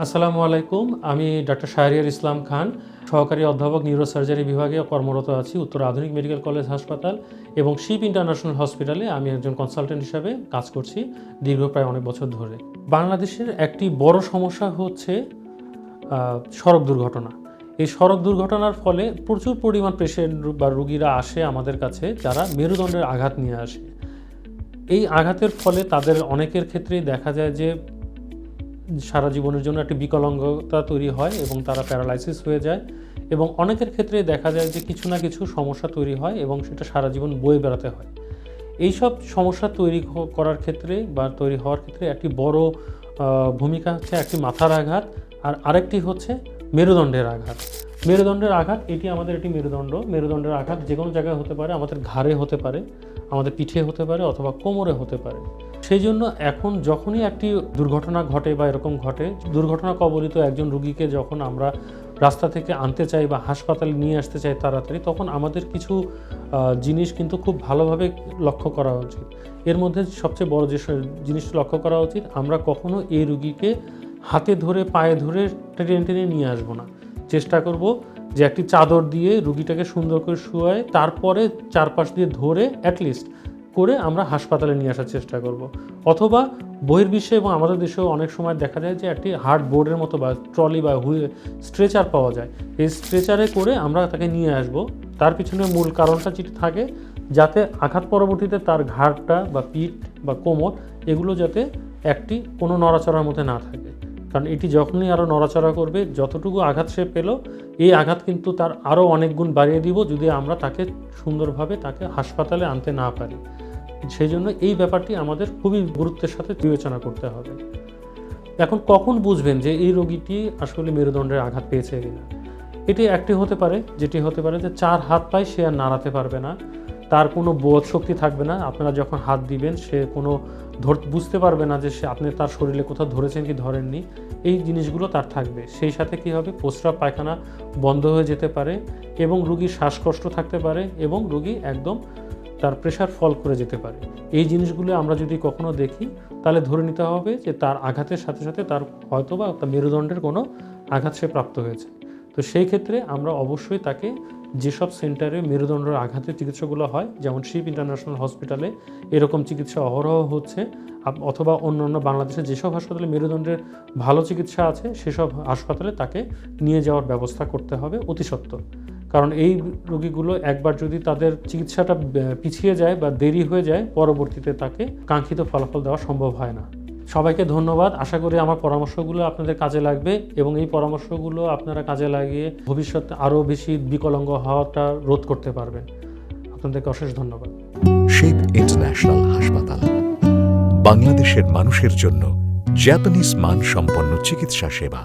আসসালামু আলাইকুম। আমি ডক্টর শাহরিয়ার ইসলাম খান, সহকারী অধ্যাপক নিউরোসার্জারি বিভাগে কর্মরত আছি উত্তর আধুনিক মেডিকেল কলেজ হাসপাতাল এবং শিপ ইন্টারন্যাশনাল হসপিটালে আমি একজন কনসালটেন্ট হিসাবে কাজ করছি দীর্ঘ প্রায় অনেক বছর ধরে। বাংলাদেশের একটি বড় সমস্যা হচ্ছে সড়ক দুর্ঘটনা। এই সড়ক দুর্ঘটনার ফলে প্রচুর পরিমাণ পেশেন্ট বা রুগীরা আসে আমাদের কাছে যারা মেরুদণ্ডের আঘাত নিয়ে আসে। এই আঘাতের ফলে তাদের অনেকের ক্ষেত্রেই দেখা যায় যে সারা জীবনের জন্য একটি বিকলাঙ্গতা তৈরি হয় এবং তারা প্যারালাইসিস হয়ে যায়। এবং অনেকের ক্ষেত্রে দেখা যায় যে কিছু না কিছু সমস্যা তৈরি হয় এবং সেটা সারা জীবন বয়ে বেড়াতে হয়। এইসব সমস্যা তৈরি করার ক্ষেত্রে বা তৈরি হওয়ার ক্ষেত্রে একটি বড় ভূমিকা হচ্ছে একটি মাথার আঘাত আর আরেকটি হচ্ছে মেরুদণ্ডের আঘাত। মেরুদণ্ডের আঘাত, এটি আমাদের একটি মেরুদণ্ড। মেরুদণ্ডের আঘাত যে কোনো জায়গায় হতে পারে, আমাদের ঘাড়ে হতে পারে, আমাদের পিঠে হতে পারে অথবা কোমরে হতে পারে। সেই জন্য এখন যখনই একটি দুর্ঘটনা ঘটে বা এরকম ঘটে, দুর্ঘটনা কবলিত একজন রুগীকে যখন আমরা রাস্তা থেকে আনতে চাই বা হাসপাতালে নিয়ে আসতে চাই তাড়াতাড়ি, তখন আমাদের কিছু জিনিস কিন্তু খুব ভালোভাবে লক্ষ্য করা উচিত। এর মধ্যে সবচেয়ে বড় যে জিনিস লক্ষ্য করা উচিত, আমরা কখনো এই রুগীকে হাতে ধরে, পায়ে ধরে টেনে টেনে নিয়ে আসব না। চেষ্টা করব যে একটি চাদর দিয়ে রুগীটাকে সুন্দর করে শুয়ায়, তারপরে চারপাশ দিয়ে ধরে অ্যাটলিস্ট করে আমরা হাসপাতালে নিয়ে আসার চেষ্টা করব। অথবা বহির্বিশ্বে এবং আমাদের দেশেও অনেক সময় দেখা যায় যে একটি হার্ড বোর্ডের মতো বা ট্রলি বা হুইল স্ট্রেচার পাওয়া যায়। এই স্ট্রেচারে করে আমরা তাকে নিয়ে আসব। তার পিছনে মূল কারণটা যেটি থাকে, যাতে আঘাত পরবর্তীতে তার ঘাড়টা বা পিঠ বা কোমর এগুলো যাতে একটি কোনো নড়াচড়ার মধ্যে না থাকে। কারণ এটি যখনই আরও নড়াচড়া করবে, যতটুকু আঘাত সে পেল, এই আঘাত কিন্তু তার আরও অনেক গুণ বাড়িয়ে দিব যদি আমরা তাকে সুন্দরভাবে তাকে হাসপাতালে আনতে না পারি। সেই জন্য এই ব্যাপারটি আমাদের খুবই গুরুত্বের সাথে বিবেচনা করতে হবে। এখন কখন বুঝবেন যে এই রোগীটি আসলে মেরুদণ্ডের আঘাত পেয়েছে কিনা? এটি একটি হতে পারে, যেটি হতে পারে যে চার হাত পায় সে আর নাড়াতে পারবে না, তার কোনো বোধ শক্তি থাকবে না, আপনারা যখন হাত দিবেন সে কোনো ধর, বুঝতে পারবে না যে সে, আপনি তার শরীরে কোথাও ধরেছেন কি ধরেননি, এই জিনিসগুলো তার থাকবে। সেই সাথে কি হবে? প্রস্রাব পায়খানা বন্ধ হয়ে যেতে পারে এবং রুগীর শ্বাসকষ্ট থাকতে পারে এবং রুগী একদম তার প্রেশার ফল করে যেতে পারে। এই জিনিসগুলো আমরা যদি কখনো দেখি, তাহলে ধরে নিতে হবে যে তার আঘাতের সাথে সাথে তার হয়তো বা তার মেরুদণ্ডের কোনো আঘাত সে প্রাপ্ত হয়েছে। তো সেই ক্ষেত্রে আমরা অবশ্যই তাকে যেসব সেন্টারে মেরুদণ্ডের আঘাতের চিকিৎসাগুলো হয়, যেমন শিব ইন্টারন্যাশনাল হসপিটালে এরকম চিকিৎসা অহরহ হচ্ছে অথবা অন্য অন্য বাংলাদেশে যেসব হাসপাতালে মেরুদণ্ডের ভালো চিকিৎসা আছে, সেসব হাসপাতালে তাকে নিয়ে যাওয়ার ব্যবস্থা করতে হবে অতি সত্বর কারণ এই রোগীগুলো একবার যদি তাদের চিকিৎসাটা পিছিয়ে যায় বা দেরি হয়ে যায়, পরবর্তীতে তাকে কাঙ্ক্ষিত ফলাফল দেওয়া সম্ভব হয় না। সবাইকে ধন্যবাদ। আশা করি আমার পরামর্শগুলো আপনাদের কাজে লাগবে এবং এই পরামর্শগুলো আপনারা কাজে লাগিয়ে ভবিষ্যতে আরও বেশি বিকলাঙ্গ হওয়াটা রোধ করতে পারবেন আপনাদেরকে অশেষ ধন্যবাদ। শেপ ইন্টারন্যাশনাল হাসপাতাল, বাংলাদেশের মানুষের জন্য জাপানিজ মানসম্পন্ন চিকিৎসা সেবা।